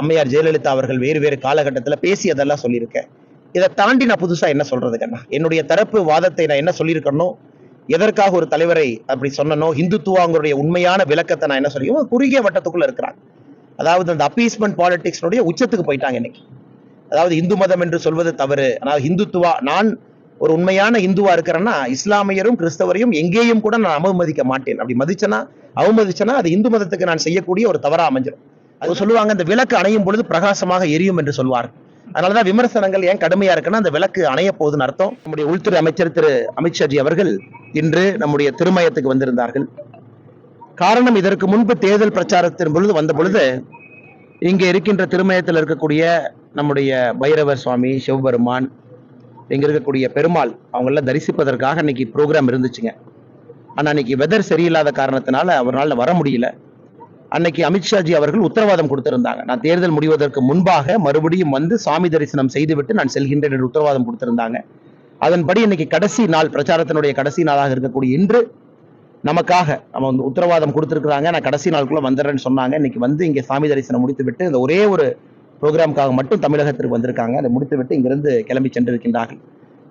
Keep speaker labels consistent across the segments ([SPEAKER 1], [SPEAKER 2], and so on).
[SPEAKER 1] அம்மையார் ஜெயலலிதா அவர்கள் வேறு வேறு காலகட்டத்தில் பேசியதெல்லாம் சொல்லியிருக்கேன். இதை தாண்டி நான் புதுசா என்ன சொல்றது என்னுடைய தரப்பு வாதத்தை நான் என்ன சொல்லியிருக்கணும் எதற்காக ஒரு தலைவரை அப்படி சொன்னனோ இந்துத்துவாங்களுடைய உண்மையான விளக்கத்தை நான் என்ன சொல்லியும் குறுகிய வட்டத்துக்குள்ள இருக்கிறாங்க. அதாவது அந்த அப்பீஸ்மெண்ட் பாலிடிக்ஸ்னுடைய உச்சத்துக்கு போயிட்டாங்க இன்னைக்கு. அதாவது இந்து மதம் என்று சொல்வது தவறு. ஆனால் இந்துத்துவா நான் ஒரு உண்மையான இந்துவா இருக்கிறேன்னா இஸ்லாமியரும் கிறிஸ்தவரையும் எங்கேயும் கூட நான் அவமதிக்க மாட்டேன். அப்படி மதிச்சனா அவமதிச்சனா அது இந்து மதத்துக்கு நான் செய்யக்கூடிய ஒரு தவறா அமைஞ்சிடும் அது சொல்லுவாங்க அந்த விளக்கு அணையும் பொழுது பிரகாசமாக எரியும் என்று சொல்வார் அதனாலதான் விமர்சனங்கள் ஏன் கடுமையா இருக்குன்னா அந்த விளக்கு அணைய போகுதுன்னு அர்த்தம். நம்முடைய உள்துறை அமைச்சர் திரு அமித்ஷாஜி அவர்கள் இன்று நம்முடைய திருமயத்துக்கு வந்திருந்தார்கள். காரணம் இதற்கு முன்பு தேர்தல் பிரச்சாரத்தின் பொழுது வந்த பொழுது இங்கே இருக்கின்ற திருமயத்தில் இருக்கக்கூடிய நம்முடைய பைரவர் சுவாமி சிவபெருமான் இங்கே இருக்கக்கூடிய பெருமாள் அவங்களாம் தரிசிப்பதற்காக இன்னைக்கு ப்ரோக்ராம் இருந்துச்சுங்க. ஆனால் அன்னைக்கு வெதர் சரியில்லாத காரணத்தினால அவரால் வர முடியல. அன்னைக்கு அமித்ஷாஜி அவர்கள் உத்தரவாதம் கொடுத்திருந்தாங்க. நான் தேர்தல் முடிவதற்கு முன்பாக மறுபடியும் வந்து சாமி தரிசனம் செய்துவிட்டு நான் செல்கின்றேன் என்று உத்தரவாதம் கொடுத்திருந்தாங்க. அதன்படி இன்னைக்கு கடைசி நாள் பிரச்சாரத்தினுடைய கடைசி நாளாக இருக்கக்கூடிய இன்று நமக்காக நம்ம வந்து உத்தரவாதம் கொடுத்துருக்குறாங்க. நான் கடைசி நாளுக்குள்ள வந்துடுறேன்னு சொன்னாங்க. இன்னைக்கு வந்து இங்கே சாமி தரிசனம் முடித்துவிட்டு இந்த ஒரே ஒரு ப்ரோக்ராமுக்காக மட்டும் தமிழகத்திற்கு வந்திருக்காங்க. அதை முடித்துவிட்டு இங்கிருந்து கிளம்பி சென்றிருக்கின்றார்கள்.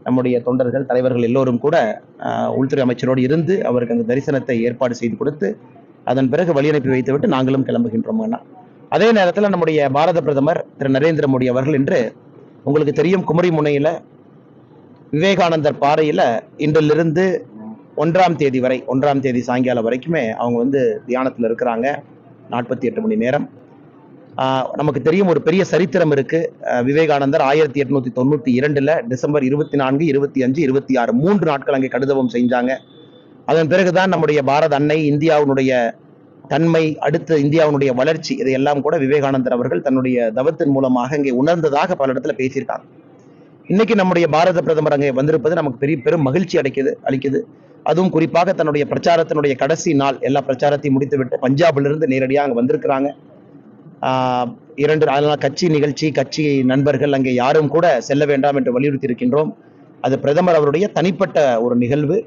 [SPEAKER 1] நம்முடைய தொண்டர்கள் தலைவர்கள் எல்லோரும் கூட உள்துறை அமைச்சரோடு இருந்து அவருக்கு அந்த தரிசனத்தை ஏற்பாடு செய்து கொடுத்து அதன் பிறகு வழி அனுப்பி வைத்துவிட்டு நாங்களும் கிளம்புகின்றோம் அதே நேரத்தில் நம்முடைய பாரத பிரதமர் திரு நரேந்திர மோடி அவர்கள் இன்று உங்களுக்கு தெரியும் குமரி முனையில் விவேகானந்தர் பாறையில் இன்றிலிருந்து ஒன்றாம் தேதி வரை ஒன்றாம் தேதி சாயங்காலம் வரைக்குமே அவங்க வந்து தியானத்தில் இருக்கிறாங்க. நாற்பத்தி எட்டு மணி நேரம். நமக்கு தெரியும் ஒரு பெரிய சரித்திரம் இருக்கு. விவேகானந்தர் ஆயிரத்தி எட்நூத்தி தொண்ணூத்தி இரண்டுல டிசம்பர் இருபத்தி நான்கு இருபத்தி அஞ்சு இருபத்தி ஆறு மூன்று நாட்கள் அங்கே கடுதவம் செஞ்சாங்க அதன் பிறகுதான் நம்முடைய பாரத அன்னை இந்தியாவினுடைய தன்மை அடுத்த இந்தியாவினுடைய வளர்ச்சி இதையெல்லாம் கூட விவேகானந்தர் அவர்கள் தன்னுடைய தவத்தின் மூலமாக இங்கே உணர்ந்ததாக பல இடத்துல பேசியிருக்காங்க. இன்னைக்கு நம்முடைய பாரத பிரதமர் அங்கே வந்திருப்பது நமக்கு பெரிய பெரும் மகிழ்ச்சி அடைக்குது அளிக்குது. அதுவும் குறிப்பாக தன்னுடைய பிரச்சாரத்தினுடைய கடைசி நாள் எல்லா பிரச்சாரத்தையும் முடித்துவிட்டு பஞ்சாபிலிருந்து நேரடியாக அங்கே வந்திருக்கிறாங்க. இரண்டு அதனால் கட்சி நிகழ்ச்சி கட்சி நண்பர்கள் அங்கே யாரும் கூட செல்ல வேண்டாம் என்று வலியுறுத்தி இருக்கின்றோம் அது பிரதமர் அவருடைய தனிப்பட்ட ஒரு நிகழ்வு.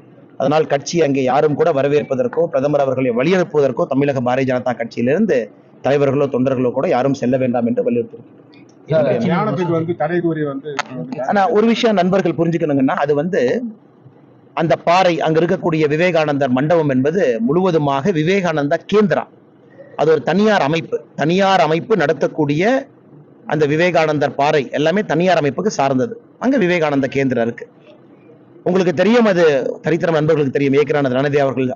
[SPEAKER 1] அதனால் கட்சி அங்கே யாரும் கூட வரவேற்பதற்கோ பிரதமர் அவர்களை வழியனுப்புவதற்கோ தமிழக பாரதிய ஜனதா கட்சியிலிருந்து தலைவர்களோ தொண்டர்களோ கூட யாரும் செல்ல வேண்டாம் என்று வலியுறுத்தி
[SPEAKER 2] தியானத்துக்கு வந்து தடை கூறி வந்து
[SPEAKER 1] ஆனா ஒரு விஷயம் நண்பர்கள் புரிஞ்சுக்கணுங்கன்னா அது வந்து அந்த பாறை அங்க இருக்கக்கூடிய விவேகானந்தர் மண்டபம் என்பது முழுவதுமாக விவேகானந்தா கேந்திரா அது ஒரு தனியார் அமைப்பு. தனியார் அமைப்பு நடத்தக்கூடிய அந்த விவேகானந்தர் பாறை எல்லாமே தனியார் அமைப்புக்கு சார்ந்தது. அங்க விவேகானந்த கேந்திரம் இருக்கு. உங்களுக்கு தெரியும் அது தரித்திரம் நண்பர்களுக்கு தெரியும். ஏக்கரான ரணதி அவர்கள்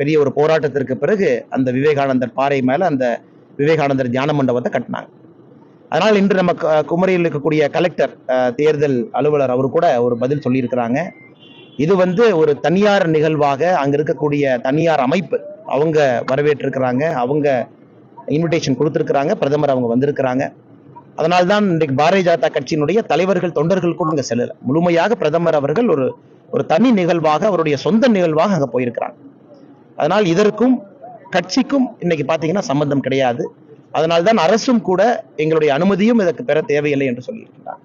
[SPEAKER 1] பெரிய ஒரு போராட்டத்திற்கு பிறகு அந்த விவேகானந்தர் பாறை மேலே அந்த விவேகானந்தர் தியான மண்டபத்தை கட்டினாங்க. அதனால் இன்று நம்ம குமரியில் இருக்கக்கூடிய கலெக்டர் தேர்தல் அலுவலர் அவர் கூட ஒரு பதில் சொல்லியிருக்கிறாங்க. இது வந்து ஒரு தனியார் நிகழ்வாக அங்கே இருக்கக்கூடிய தனியார் அமைப்பு அவங்க வரவேற்றிருக்கிறாங்க. அவங்க இன்விடேஷன் கொடுத்துருக்குறாங்க. பிரதமர் அவங்க வந்திருக்கிறாங்க. அதனால்தான் இன்றைக்கு பாரதிய ஜனதா கட்சியினுடைய தலைவர்கள் தொண்டர்கள் கூட அங்க செல்லல. முழுமையாக பிரதமர் அவர்கள் ஒரு ஒரு தனி நிகழ்வாக அவருடைய சொந்த நிகழ்வாக அங்க போயிருக்கிறாங்க. அதனால் இதற்கும் கட்சிக்கும் இன்னைக்கு பாத்தீங்கன்னா சம்பந்தம் கிடையாது. அதனால்தான் அரசும் கூட எங்களுடைய அனுமதியும் இதற்கு பெற தேவையில்லை என்று சொல்லியிருக்கிறார்.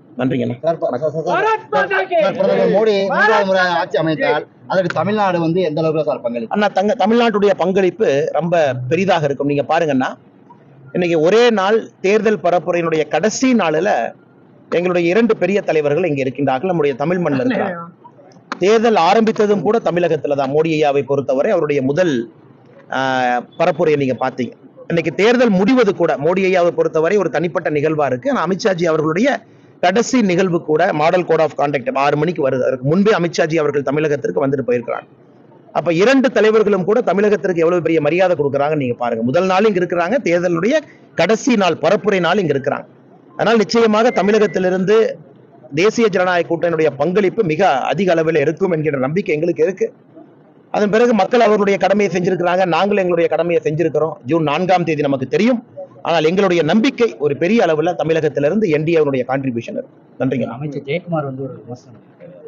[SPEAKER 3] பிரதமர் மோடி மூன்றாவது முறை ஆட்சி அமைத்தால் அதற்கு தமிழ்நாடு வந்து எந்த அளவுக்கு சார்
[SPEAKER 1] அண்ணா தங்க தமிழ்நாட்டுடைய பங்களிப்பு ரொம்ப பெரிதாக இருக்கும். நீங்க பாருங்கன்னா இன்னைக்கு ஒரே நாள் தேர்தல் பரப்புரையினுடைய கடைசி நாளில் எங்களுடைய இரண்டு பெரிய தலைவர்கள் இங்க இருக்கின்றார்கள். நம்முடைய தமிழ் மண்ணில் தேர்தல் ஆரம்பித்ததும் கூட தமிழகத்துல தான். மோடி ஐயாவை பொறுத்தவரை அவருடைய முதல் பரப்புரையை நீங்க பாத்தீங்க இன்னைக்கு தேர்தல் முடிவது கூட மோடி ஐயாவை பொறுத்தவரை ஒரு தனிப்பட்ட நிகழ்வா இருக்கு. ஆனா அமித்ஷாஜி அவர்களுடைய கடைசி நிகழ்வு கூட மாடல் கோட் ஆஃப் கான்டாக்ட் ஆறு மணிக்கு வருது. அதற்கு முன்பே அமித்ஷாஜி அவர்கள் தமிழகத்திற்கு வந்துட்டு போயிருக்கிறாங்க அப்ப இரண்டு தலைவர்களும் கூட தமிழகத்திற்கு எவ்வளவு பெரிய மரியாதை கொடுக்குறாங்க நீங்க பாருங்க. முதல் நாள் இங்க இருக்கிறாங்க தேர்தலுடைய கடைசி நாள் பரப்புரை நாள் இங்க இருக்கிறாங்க. அதனால் நிச்சயமாக தமிழகத்திலிருந்து தேசிய ஜனநாயக கூட்டணியுடைய பங்களிப்பு மிக அதிக அளவில் இருக்கும் என்கிற நம்பிக்கை எங்களுக்கு இருக்கு. அதன் பிறகு மக்கள் அவர்களுடைய கடமையை செஞ்சிருக்கிறாங்க நாங்கள் எங்களுடைய கடமையை செஞ்சிருக்கிறோம். ஜூன் நான்காம் தேதி நமக்கு தெரியும். ஆனால் எங்களுடைய நம்பிக்கை ஒரு பெரிய அளவுல தமிழகத்திலிருந்து என்டிஏனுடைய கான்ட்ரிபியூஷன் இருக்கும் நன்றிங்க.
[SPEAKER 4] அமைச்சர் ஜெயக்குமார் வந்து ஒரு விமர்சனம்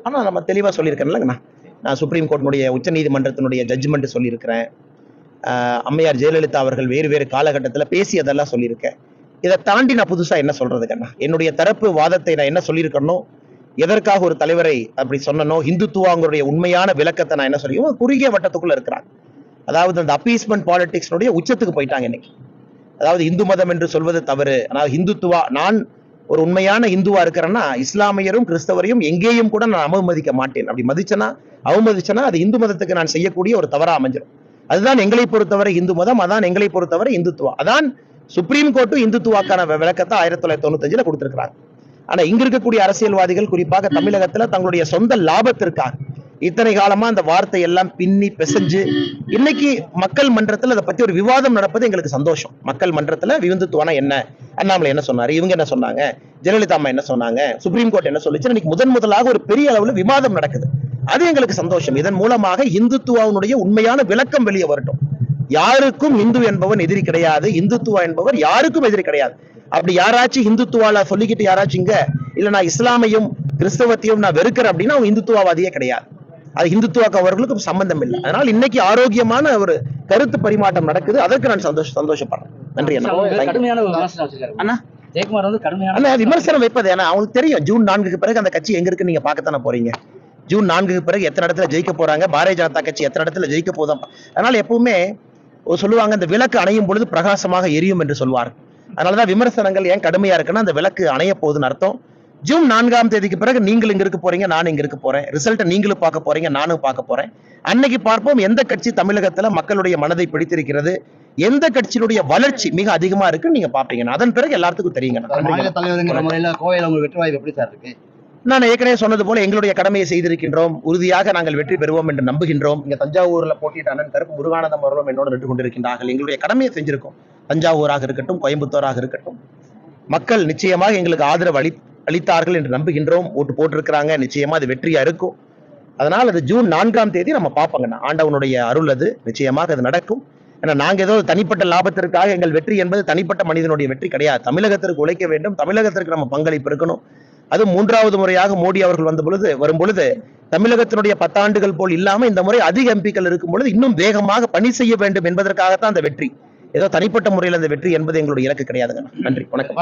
[SPEAKER 1] ஆனா நம்ம தெளிவா சொல்லியிருக்கேன்லங்கண்ணா நான் சுப்ரீம் கோர்ட்டினுடைய உச்சநீதிமன்றத்தினுடைய ஜட்ஜ்மெண்ட் சொல்லியிருக்கிறேன். அம்மையார் ஜெயலலிதா அவர்கள் வேறு வேறு காலகட்டத்தில் பேசியதெல்லாம் சொல்லியிருக்கேன். இதை தாண்டி நான் புதுசாக என்ன சொல்கிறதுக்கண்ணா என்னுடைய தரப்பு வாதத்தை நான் என்ன சொல்லியிருக்கணும் எதற்காக ஒரு தலைவரை அப்படி சொன்னனோ இந்துத்துவாங்களுடைய உண்மையான விளக்கத்தை நான் என்ன சொல்லியும் குறுகிய வட்டத்துக்குள்ளே இருக்கிறாங்க. அதாவது அந்த அப்பீஸ்மெண்ட் பாலிடிக்ஸ்னுடைய உச்சத்துக்கு போயிட்டாங்க இன்னைக்கு. அதாவது இந்து மதம் என்று சொல்வது தவறு. ஆனால் இந்துத்துவா நான் ஒரு உண்மையான இந்துவா இருக்கிறேன்னா இஸ்லாமியரும் கிறிஸ்தவரையும் எங்கேயும் கூட நான் அவமதிக்க மாட்டேன். அப்படி மதிச்சனா அவமதிச்சனா அது இந்து மதத்துக்கு நான் செய்யக்கூடிய ஒரு தவறா அமைஞ்சிடும் அதுதான் எங்களை பொறுத்தவரை இந்து மதம் அதான் எங்களை பொறுத்தவரை இந்துத்துவா. அதான் சுப்ரீம் கோர்ட்டும் இந்துத்துவாக்கான விளக்கத்தை ஆயிரத்தி தொள்ளாயிரத்தி தொண்ணூத்தஞ்சுல கொடுத்திருக்கிறாங்க ஆனா இங்க இருக்கக்கூடிய அரசியல்வாதிகள் குறிப்பாக தமிழகத்துல தங்களுடைய சொந்த லாபத்திற்காக இத்தனை காலமா அந்த வார்த்தை எல்லாம் பின்னி பிசைஞ்சு இன்னைக்கு மக்கள் மன்றத்துல அதை பத்தி ஒரு விவாதம் நடப்பது எங்களுக்கு சந்தோஷம். மக்கள் மன்றத்துல விந்துத்துவானா என்ன? அண்ணாமலை என்ன சொன்னாரு? இவங்க என்ன சொன்னாங்க? ஜெயலலிதா அம்மா என்ன சொன்னாங்க? சுப்ரீம் கோர்ட் என்ன சொல்லிச்சு? இன்னைக்கு முதன் முதலாக ஒரு பெரிய அளவுல விவாதம் நடக்குது. அது எங்களுக்கு சந்தோஷம். இதன் மூலமாக இந்துத்துவாவுடைய உண்மையான விளக்கம் வெளியே வரட்டும். யாருக்கும் இந்து என்பவன் எதிரி கிடையாது. இந்துத்துவா என்பவர் யாருக்கும் எதிரி கிடையாது. அப்படி யாராச்சும் இந்துத்துவால சொல்லிக்கிட்டு யாராச்சும் இங்க இல்ல நான் இஸ்லாமையும் கிறிஸ்தவத்தையும் நான் வெறுக்கிறேன் அப்படின்னா அவங்க இந்துத்துவவாதியே கிடையாது. அது இந்துத்துவாக்கு அவர்களுக்கும் சம்பந்தம் இல்லை அதனால இன்னைக்கு ஆரோக்கியமான ஒரு கருத்து பரிமாற்றம் நடக்குது. அதற்கு நான் சந்தோஷ சந்தோஷப்படுறேன். நன்றி அண்ணா.
[SPEAKER 4] ஜெயக்குமார் வந்து கடுமையான
[SPEAKER 1] அண்ணா விமர்சனம் வைப்பது. ஏன்னா அவங்களுக்கு தெரியும். ஜூன் நான்குக்கு பிறகு அந்த கட்சி எங்க இருக்கு நீங்க பார்க்கத்தானே போறீங்க. ஜூன் நான்குக்கு பிறகு எத்தனை இடத்துல ஜெயிக்க போறாங்க? பாரதிய ஜனதா கட்சி எத்தனை இடத்துல ஜெயிக்க போதும் அதனால எப்பவுமே ஒரு சொல்லுவாங்க இந்த விளக்கு அணையும் பொழுது பிரகாசமாக எரியும் என்று சொல்வார் அதனாலதான் விமர்சனங்கள் ஏன் கடுமையா இருக்குன்னா அந்த விளக்கு அணைய போகுதுன்னு அர்த்தம். ஜூன் நான்காம் தேதிக்கு பிறகு நீங்கள் இங்க இருக்க போறீங்க நான் இங்க இருக்க போறேன். ரிசல்ட்டை நீங்களும் பார்க்க போறீங்க நானும் பார்க்க போறேன். அன்னைக்கு பார்ப்போம் எந்த கட்சி தமிழகத்துல மக்களுடைய மனதை பிடித்திருக்கிறது எந்த கட்சியினுடைய வளர்ச்சி மிக அதிகமா இருக்குன்னு நீங்க பாப்பீங்க அதன் பிறகு எல்லாத்துக்கும் தெரியுங்க. நான் ஏற்கனவே சொன்னது போல எங்களுடைய கடமையை செய்திருக்கின்றோம். உறுதியாக நாங்கள் வெற்றி பெறுவோம் என்று நம்புகின்றோம். இங்க தஞ்சாவூர்ல போட்டியிட்ட அண்ணன் கருப்பு முருகானந்தம் அவர்களும் என்னோடு நின்று கொண்டிருக்கின்றார்கள். எங்களுடைய கடமையை செஞ்சிருக்கோம். தஞ்சாவூராக இருக்கட்டும் கோயம்புத்தூராக இருக்கட்டும். மக்கள் நிச்சயமாக எங்களுக்கு ஆதரவு அளி அளித்தார்கள் என்று நம்புகின்றோம். ஓட்டு போட்டிருக்கிறாங்க. நிச்சயமா அது வெற்றியா இருக்கும். அதனால் அது ஜூன் நான்காம் தேதி நம்ம பார்ப்போங்கண்ணா ஆண்டவனுடைய அருள் அது. நிச்சயமாக அது நடக்கும். ஏன்னா நாங்கள் ஏதோ தனிப்பட்ட லாபத்திற்காக எங்கள் வெற்றி என்பது தனிப்பட்ட மனிதனுடைய வெற்றி கிடையாது. தமிழகத்திற்கு உழைக்க வேண்டும். தமிழகத்திற்கு நம்ம பங்களிப்பு இருக்கணும். அது மூன்றாவது முறையாக மோடி அவர்கள் வந்த பொழுது வரும் பொழுது தமிழகத்தினுடைய பத்தாண்டுகள் போல் இல்லாமல் இந்த முறை அதிக எம்பிக்கள் இருக்கும் பொழுது இன்னும் வேகமாக பணி செய்ய வேண்டும் என்பதற்காகத்தான் அந்த வெற்றி. ஏதோ தனிப்பட்ட முறையில் அந்த வெற்றி என்பது எங்களுடைய இலக்கு கிடையாதுங்க. நன்றி. வணக்கம்.